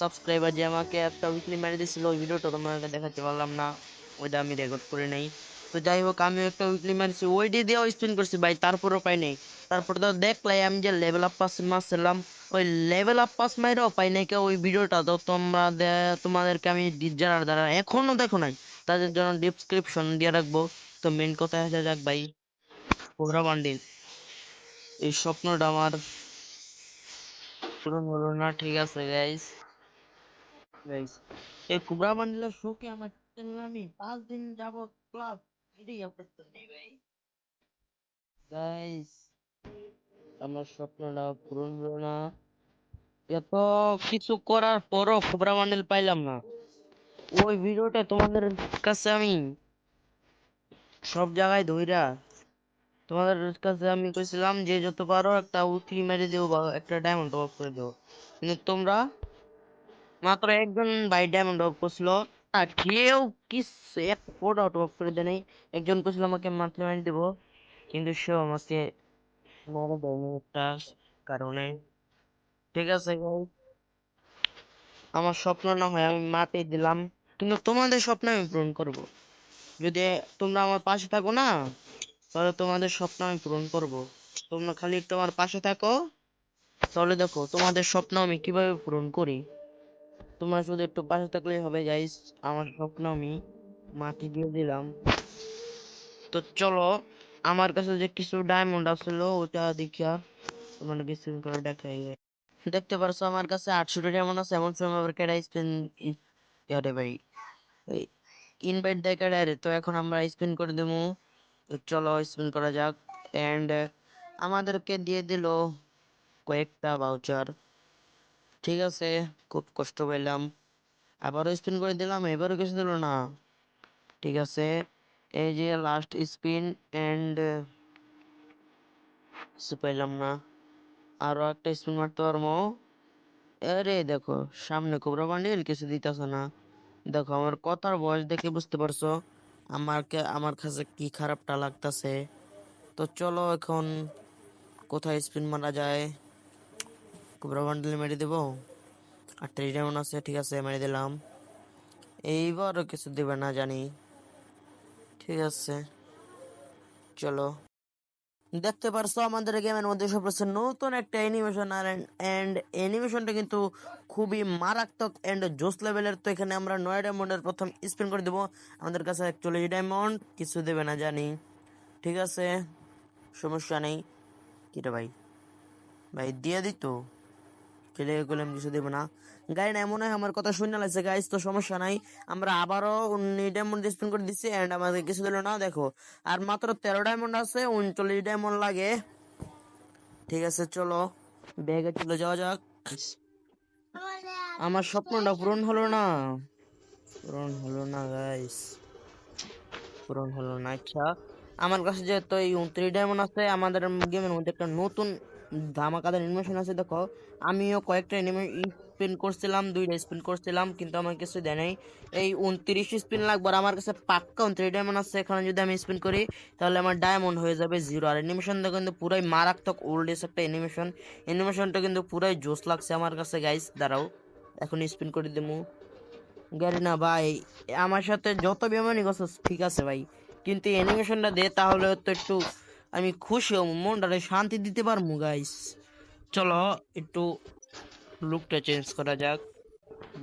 Subscriber যে আমাকে একটা উইকলি মেরে দিছিল ওই ভিডিওটা তোমাকে দেখাতে পারলাম না। ওইটা আমি রেকর্ড করে নেই। তো যাই হোক আমি একটা উইকলি মারছি ওইটি দিয়েও স্পিন করছি ভাই, তারপরেও পাই নাই। তারপর তো দেখলাই আমি যে লেভেল আপ পাস মারছিলাম ওই লেভেল আপ পাস মাইরাও পাই নাই কেউ ওই ভিডিওটা তো তোমরা তোমাদেরকে আমি ডি- যারা যারা এখনও দেখো নাই, তাদের জন্য ডিসক্রিপশন দিয়ে রাখব। তো মেন কথা আসা যাক ভাই কোবরা বান্ডিল। এই স্বপ্নটা আমার পূরণ হলো না, ঠিক আছে গাইস এই কুবরা বান্ডিলের শোকে আমার আমি পাঁচ দিন যাবত ক্লাস ভিডিও করতে নেই ভাই গাইস আমার স্বপ্নটা পূরণ হলো না। এত কিছু করার পরও কুবরা বান্ডিল পাইলাম না। ওই ভিডিওটা তোমাদের কাছে আমি সব জায়গায় ধইরা তোমাদের কাছে আমি কইছিলাম যে যত পারো একটা উইকলি মেরে দিও বা একটা ডায়মন্ড অফ করে দিও। কিন্তু তোমরা মাত্র একজন ভাই ডায়মন্ড অফ করছিল। আর কেউ কিছু এক ফোট আউট অফ করে দেয় একজন কইছিল আমাকে মান্থলি মাইন্ড দিব। কিন্তু সে আমাকে দেয়নি একটা কারণে ঠিক আছে guys? আমার স্বপ্ন না হয়, আমি মাটি দিলাম। কিন্তু তোমাদের স্বপ্ন আমি পূরণ করব। যদি তোমরা আমার পাশে থাকো না, তাহলে তোমাদের স্বপ্ন আমি পূরণ করব। তোমরা খালি তোমার পাশে থাকো। তাহলে দেখো, তোমাদের স্বপ্ন আমি কীভাবে পূরণ করি। তোমরা শুধু একটু পাশে থাকলেই হবে গাইস আমার স্বপ্ন আমি মাটি দিয়ে দিলাম। তো চলো, আমার কাছে যে কিছু ডায়মন্ড আসলো, ওটা দেখিয়া তোমাদের কিছু করে দেখাই। দেখতে পারছ, আমার কাছে আটশোটা ডায়মন্ড আছে। এমন সময় আবার কেডা স্পিন ইয়ারে ভাই ইনভাইট দেয় কেডা তো এখন আমরা স্পিন করে দেবো। চলো স্পিন করা যাক। এন্ড আমাদেরকে দিয়ে দিল কয়েকটা ভাউচার ঠিক আছে, খুব কষ্ট পেলাম। আবারও স্পিন করে দিলাম, এবারও কিছু দিল না। ঠিক আছে, এই যে লাস্ট স্পিন এন্ড কিছু পেলাম না। আরও একটা স্পিন মারতে পারব। আরে দেখো, সামনে কোবরা বান্ডিল কিছু দিতেছে না। দেখো, আমার কথার বয়স দেখে বুঝতে পারছ আমারকে আমার কাছে কি খারাপটা লাগতাছে। তো চলো এখন কোথায় স্পিন মারা যায়? কোবরা বান্ডিল মেরে দেবো। আর ট্রেড ডায়মন্ড আছে ঠিক আছে, মেরে দিলাম। এইবারও কিছু দেবে না জানি। ঠিক আছে, চলো। দেখতে পারছ, আমাদের গেমের মধ্যে সব হচ্ছে নতুন একটা অ্যানিমেশন আর এন্ড অ্যানিমেশনটা কিন্তু খুবই মারাত্মক এন্ড জোস লেভেলের তো এখানে আমরা নয় ডায়মন্ডের প্রথম স্পিন করে দেবো। আমাদের কাছে একচল্লিশ ডায়মন্ড কিছু দেবে না জানি। ঠিক আছে, সমস্যা নেই। কিটা ভাই? ভাই, দিয়ে দিত খেলে গেলাম কিছু দেবে না। না এমন হয় আমার কথা শুনে লাগছে গাইস তো সমস্যা নাই। আমরা আবারও ডায়মন্ড স্পিন করে দিচ্ছি এন্ড আমাদের কিছু দিল না, দেখো। আর মাত্র তেরো ডায়মন্ড আছে, উনচল্লিশ ডায়মন্ড লাগে। ঠিক আছে, চলো ব্যাগে চলে যাওয়া যাক। আমার স্বপ্নটা পূরণ হলো না। পূরণ হলো না গাইস পূরণ হলো না আচ্ছা। আমার কাছে যেহেতু এই উনত্রিশ ডায়মন্ড আছে, আমাদের গেমের মধ্যে একটা নতুন ধামাকাদার অ্যানিমেশন আছে, দেখো। আমিও কয়েকটা স্পিন করছিলাম, দুইটা স্পিন করছিলাম, কিন্তু আমার কিছু দেয় নাই। এই উনত্রিশ স্পিন লাগবে আর আমার কাছে পাক্কা উনত্রিশ ডায়মন্ড আছে, এখানে যদি আমি স্পিন করি, তাহলে আমার ডায়মন্ড হয়ে যাবে জিরো আর অ্যানিমেশনটা কিন্তু পুরাই মারাত্মক ওল্ডেস্ট একটা অ্যানিমেশন অ্যানিমেশনটা কিন্তু পুরাই জোস লাগছে আমার কাছে গাইস দাঁড়াও এখন স্পিন করে দেবো গাড়ি না ভাই, আমার সাথে যত বেমানি করছিস ঠিক আছে ভাই। কিন্তু অ্যানিমেশনটা দে, তাহলে তো একটু আমি খুশি হব, মনটারে শান্তি দিতে পারব গাইস চলো, একটু লুকটা চেঞ্জ করা যাক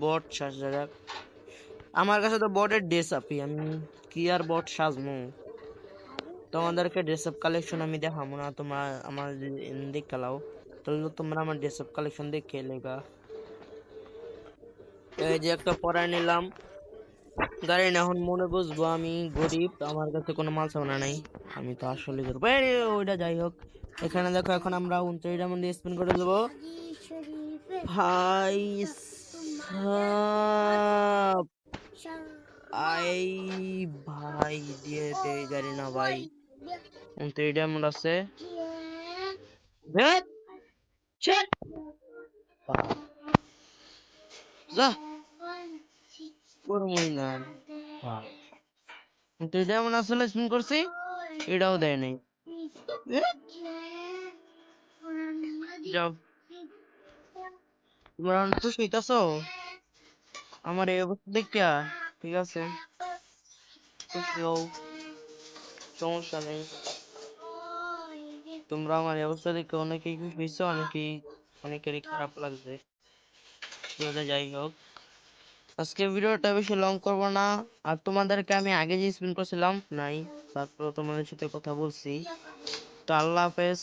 বট সাজা যাক। আমার কাছে তো বটের ড্রেস আপি আমি কি আর বট সাজবো? তোমাদেরকে ড্রেস আপ কালেকশন আমি দেখাবো না, তোমরা আমার দেখ খেলাও তাহলে তোমরা আমার ড্রেস আপ কালেকশন দেখে লেগা এই যে একটা পরায় নিলাম। গাড়ি না, এখন মনে বুঝব আমি গরিব, আমার কাছে কোনো মাল সামানা নাই। আমি তো আসলে ওইটা যাই হোক। এখানে দেখো এখন আমরা উনত্রিশ ডায়মন্ড স্পিন করে দেবো। ভাই আই ভাই দিয়ে গাড়ি না ভাই। উনত্রিশ ডায়মন্ড আছে। যা। না। যেমন আসলে স্পিন করছি। এটাও দেয় নাই যাও তোমরা খুশি হইতাছো আমার এই অবস্থা দেখিয়া ঠিক আছে খুশি হও সমস্যা নেই তোমরা আমার এই অবস্থা দেখে অনেকেই খুশি হয়েছো অনেকেই অনেকেরই খারাপ লাগছে সেটা যাই হোক আজকে ভিডিওটা বেশি লং করব না আর তোমাদেরকে আমি আগে যে স্পিন করছিলাম নাই তারপর তোমাদের সাথে কথা বলছি। তো আল্লাহ হাফেজ,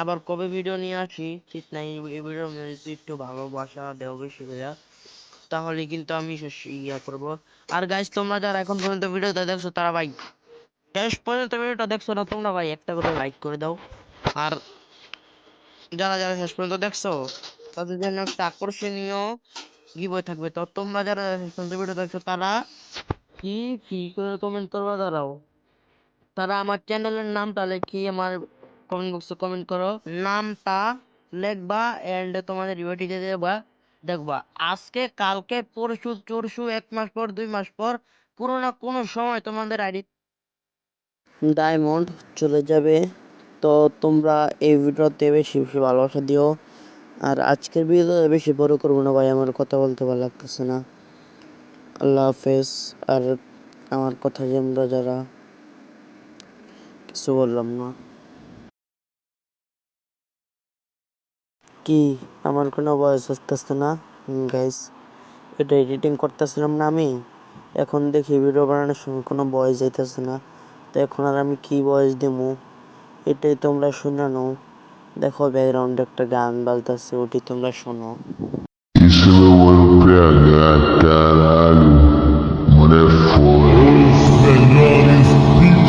আবার কবে ভিডিও নিয়ে আসি? ঠিক নাই, এই ভিডিও যদি একটু ভালোবাসা দেও বেশি করে তাহলে কিন্তু আমি ইয়া করব। আর গাইস তোমরা যারা এখন পর্যন্ত ভিডিওটা দেখছ, তারা ভাই, শেষ পর্যন্ত ভিডিওটা দেখছ না, তোমরা ভাই একটা করে লাইক করে দাও। আর যারা যারা শেষ পর্যন্ত দেখছ, তাদের জন্য একটা আকর্ষণীয় গিবই থাকবে। তো তোমরা যারা শেষ পর্যন্ত ভিডিও দেখছ, তারা কি কি করে কমেন্ট করবা দাঁড়াও। তারা আমার চ্যানেলের নামটা লেখি আমার কমেন্ট বক্সে কমেন্ট করো। নামটা লিখবা এন্ড তোমাদের দিয়ে দেবা। দেখবা আজকে কালকে পরশু চরশু এক মাস পর দুই মাস পর কোনো না কোনো সময় তোমাদের আইডি ডায়মন্ড চলে যাবে। তো তোমরা এই ভিডিওতে বেশি বেশি ভালোবাসা দিও। আর আজকের ভিডিও বেশি বড় করব না ভাই আমার কথা বলতে ভালো লাগতেছে না। আল্লাহ হাফেজ। আর আমার কথা তোমরা যারা কিছু বললাম না। কি? আমার কোনো বয়স আসতেছে না? গাইস এটা এডিটিং করতেছিলাম না আমি। এখন দেখি ভিডিও বানানোর সময় কোনো বয়স যাইতেছে না। তো এখন আর আমি কি বয়স দেবো এটাই তোমরা শুনে নাও। দেখো ব্যাকগ্রাউন্ডে একটা গান বাজতেছে ওটি তোমরা শোনো। Isso